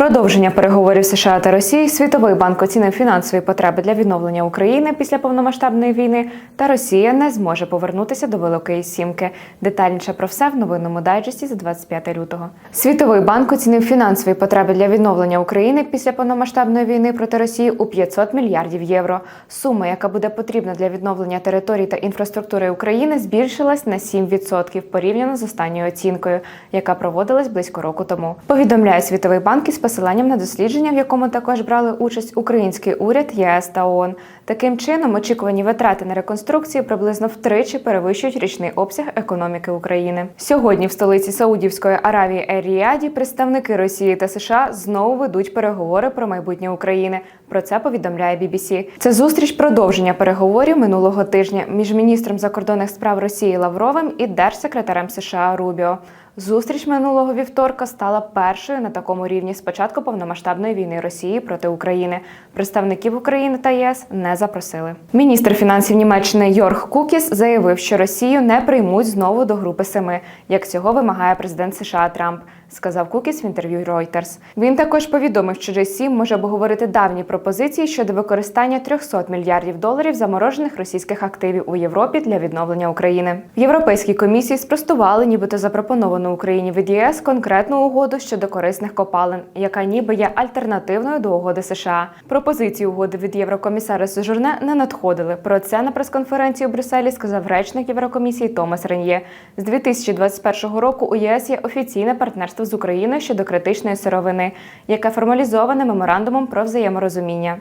Продовження переговорів США та Росії Світовий банк оцінив фінансові потреби для відновлення України після повномасштабної війни, та Росія не зможе повернутися до Великої Сімки. Детальніше про все в новинному дайджесті за 25 лютого. Світовий банк оцінив фінансові потреби для відновлення України після повномасштабної війни проти Росії у 500 мільярдів євро. Сума, яка буде потрібна для відновлення територій та інфраструктури України, збільшилась на 7% порівняно з останньою оцінкою, яка проводилась близько року тому. Повідомляє Світовий банк із посиланням на дослідження, в якому також брали участь український уряд, єС та ООН. Таким чином, очікувані витрати на реконструкцію приблизно втричі перевищують річний обсяг економіки України. Сьогодні в столиці Саудівської Аравії Ер-Ріаді представники Росії та США знову ведуть переговори про майбутнє України. Про це повідомляє BBC. Це зустріч продовження переговорів минулого тижня між міністром закордонних справ Росії Лавровим і держсекретарем США Рубіо. Зустріч минулого вівторка стала першою на такому рівні з початку повномасштабної війни Росії проти України. Представників України та ЄС не запросили. Міністр фінансів Німеччини Йорг Кукіс заявив, що Росію не приймуть знову до групи семи, як цього вимагає президент США Трамп. Сказав Кукіс в інтерв'ю Reuters. Він також повідомив, що G7 може обговорити давні пропозиції щодо використання 300 мільярдів доларів заморожених російських активів у Європі для відновлення України. В Європейській комісії спростували, нібито запропоновану Україні від ЄС конкретну угоду щодо корисних копалин, яка ніби є альтернативною до угоди США. Пропозиції угоди від Єврокомісара Сужурне не надходили. Про це на прес-конференції у Брюсселі сказав речник Єврокомісії Томас Рен'є. З 2021 року у ЄС є офіційне партнерство з Україною щодо критичної сировини, яке формалізоване меморандумом про взаєморозуміння.